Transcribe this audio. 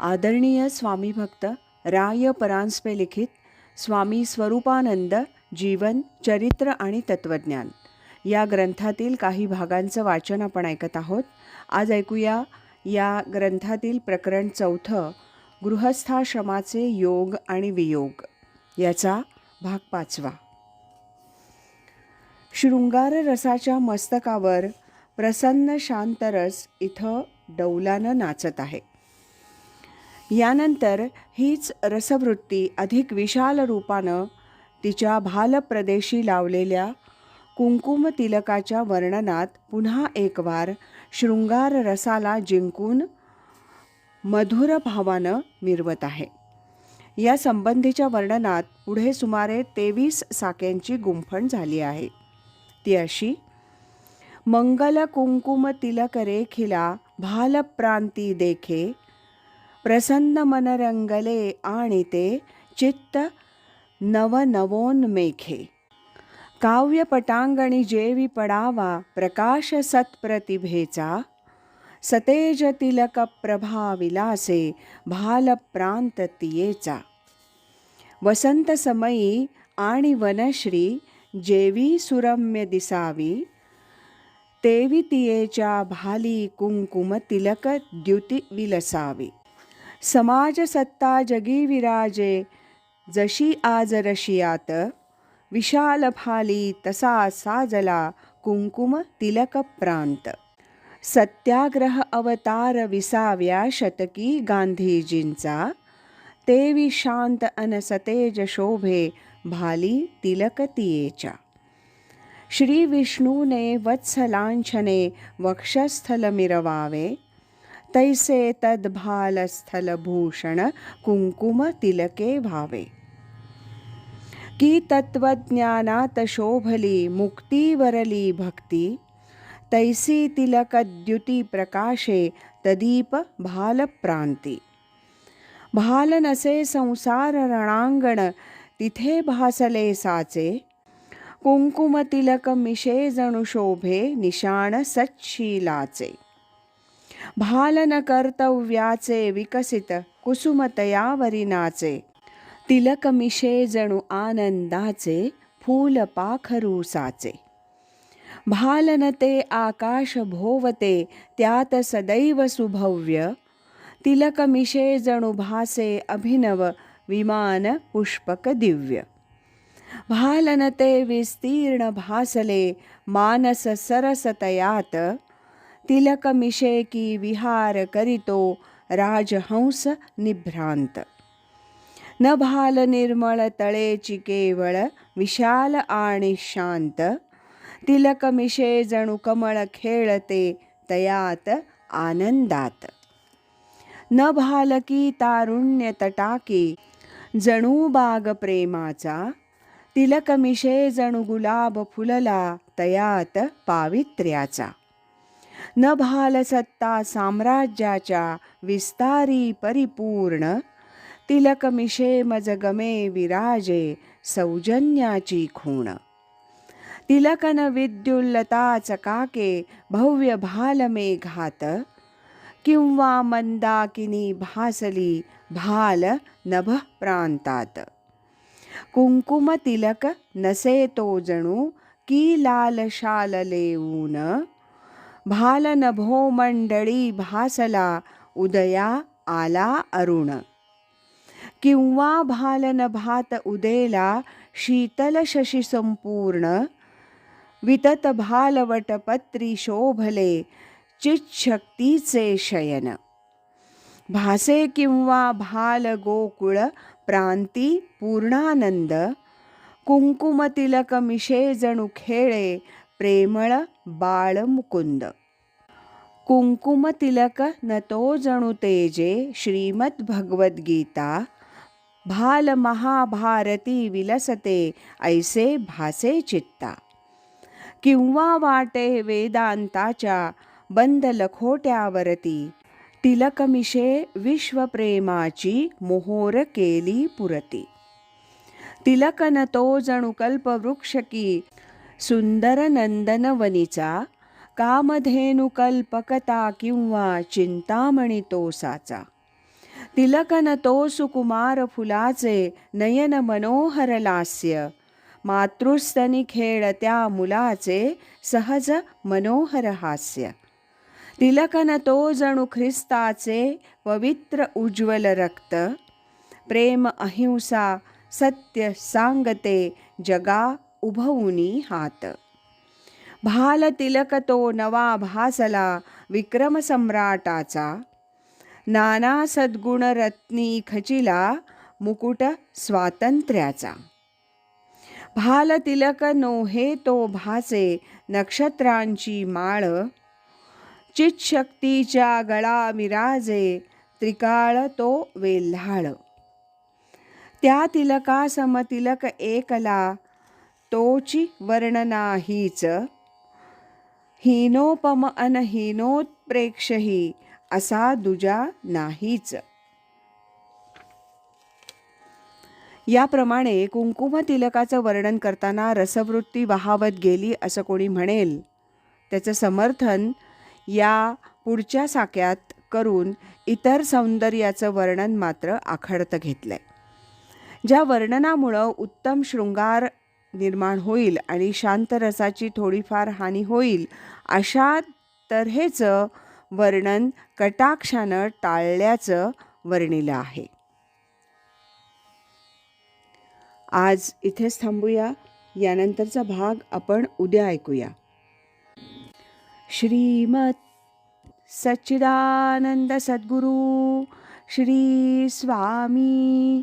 आदरणीय स्वामी भक्त राय परांजपे लिखित स्वामी स्वरूपानंद जीवन चरित्र आणि तत्वज्ञान या ग्रंथातील काही भागांचं वाचन आपण ऐकत आहोत. आज ऐकूया या ग्रंथातील प्रकरण चौथं गृहस्थाश्रमाचे योग आणि वियोग. याचा भाग पाचवा. शृंगार रसाच्या मस्तकावर प्रसन्न शांतरस इथं डौलानं नाचत आहे. यानंतर हीच रसवृत्ती अधिक विशाल रूपानं तिच्या भालप्रदेशी लावलेल्या कुंकुम तिलकाच्या वर्णनात पुन्हा एक वार शृंगार रसाला जिंकून मधुर भावानं मिरवत आहे. या संबंधीच्या वर्णनात पुढे सुमारे तेवीस साक्यांची गुंफण झाली आहे. ती अशी मंगल कुंकुम तिलक रेखिला भालप्रांती देखे प्रसन्न मनरंगले आणि ते चित्त नवनवोन्मेखे। काव्यपटांगणी जेवी पडावा प्रकाश सत्प्रतिभेचा। सतेज तिलक प्रभा विलासे तियेचा। वसंत समयी आणि वनश्री जेवी सुरम्य दिसावी। तेवी तियेच्या भाली कुंकुम तिलक द्युती विलसावी समाजसत्ता जगी विराजे जशी आज रशियात विशाल फाली तसा साजला कुंकुम तिलक प्रांत. सत्याग्रह अवतार विसाव्या शतकी गांधीजींचा तेवी शांत अनसतेज शोभे भाली तिलक तियेच्या. श्री विष्णूने वत्सलांछने वक्षस्थल मिरवावे तैसे तद्भालस्थलभूषण कुङ्कुमतिलके तिलके की तत्त्वज्ञानात शोभली मुक्तिवरली भक्ती तैसी तिलकद्युतिप्रकाशे तदीप भालप्रांती भाल नसे संसार रणांगण तिथे भासले साचे। कुंकुम तिलक मिशे जणू शोभे निशाण सच्छीलाचे भाल कर्तव्याचे विकसित कुसुमतयावरी नाचे. तिलक मिशे जणू आनंदाचे फूल पाखरू साचे. भालन ते आकाश भोवते त्यात सदैव सुभव्य. तिलक मिशे जणू भासे अभिनव विमान पुष्पक दिव्य. भालनते विस्तीर्ण भासले मानस सरसतयात. तिलक मिशे की विहार करितो राजहंस निभ्रांत। न भाल निर्मळ तळेची केवळ विशाल आणि शांत। तिलक मिशे जणू कमळ खेळते तयात आनंदात। न भालकी तारुण्य तटाकी जणू बाग प्रेमाचा। तिलक मिशे जणू गुलाब फुलला तयात पावित्र्याचा। न भालसत्ता साम्राज्याच्या विस्तारी परिपूर्ण. तिलक मिशे विराजे सौजन्याची खूण. तिलकन विद्युल्लता चकाके भव्य भालमे घात. किंवा मंदाकिनी भासली भाल नभ प्रांतात. कुंकुम तिलक नसे तो जणू की लाल शाल लेऊन. भालनभो मंडळी भासला उदया आला अरुण. किंवा भालनभात उदेला शीतल शशी संपूर्ण. वितत भालवटपत्री शोभले चिच्छक्तीचे शयन. भासे किंवा भाल गोकुळ प्रांती पूर्णानंद. कुंकुमतिलक मिशे जणू खेळे प्रेमळ बाळ मुकुंद. कुंकुम तिलक न तो तेजे विलसते ऐसे भासे चित्ता किंवा वाटे वेदांताच्या बंद लखोट्यावरती तिलकमिशे विश्वप्रेमाची मोहोर केली पुरती तिलकन तो जणू सुंदर नंदनवनीचा कामधेनु कल्पकता किंवा चिंतामणी तो साचा. तिलकन तो सुकुमार फुलाचे नयन मनोहर लास्य. मातृस्तनी खेळत्या मुलाचे सहज मनोहर हास्य. तिलकन तो जणू ख्रिस्ताचे पवित्र उज्ज्वल रक्त. प्रेम अहिंसा सत्य सांगते जगा उभवुनी हात. भाल तिलक तो नवा भासला विक्रम सम्राटाचा. नाना सद्गुण रत्नी खचिला मुकुट स्वातंत्र्याचा. भाल तिलक नोहे तो भासे नक्षत्रांची माळ. चितशक्तीच्या गळा मिराजे त्रिकाळ तो वेल्हाळ. त्या तिलकासम तिलक एकला तोची वर्णनाहीच हीनोपम अनहीनोत्प्रेक्षही असा दुजा नाहीच. याप्रमाणे कुंकुम तिलकाचं वर्णन करताना रसवृत्ती वाहावत गेली असं कोणी म्हणेल. त्याचं समर्थन या पुढच्या साक्यात करून इतर सौंदर्याचं वर्णन मात्र आखडतं घेतलंय. ज्या वर्णनामुळं उत्तम शृंगार निर्माण होईल आणि शांत रसाची थोडीफार हानी होईल. अशा तऱ्हेचं वर्णन कटाक्षानं टाळल्याचं वर्णिलं आहे. आज इथेच थांबूया. यानंतरचा भाग आपण उद्या ऐकूया. श्रीमत सच्चिदानंद सद्गुरू श्री स्वामी